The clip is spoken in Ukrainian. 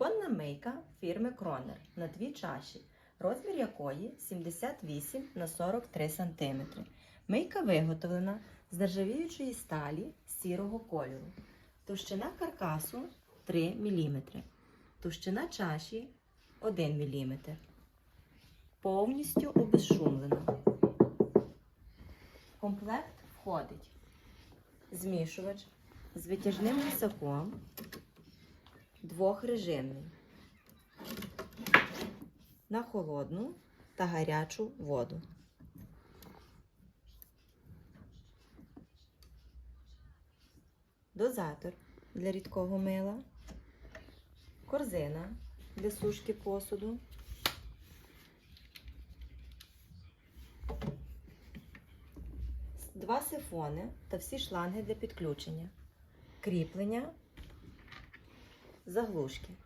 Кухонна мийка фірми Кронер на дві чаші, розмір якої 78 на 43 см. Мийка виготовлена з нержавіючої сталі сірого кольору. Товщина каркасу 3 мм. Товщина чаші 1 мм. Повністю обезшумлена. Комплект входить змішувач з витяжним гусаком двохрежимний. На холодну та гарячу воду. Дозатор для рідкого мила, корзина для сушки посуду, два сифони та всі шланги для підключення, кріплення, заглушки.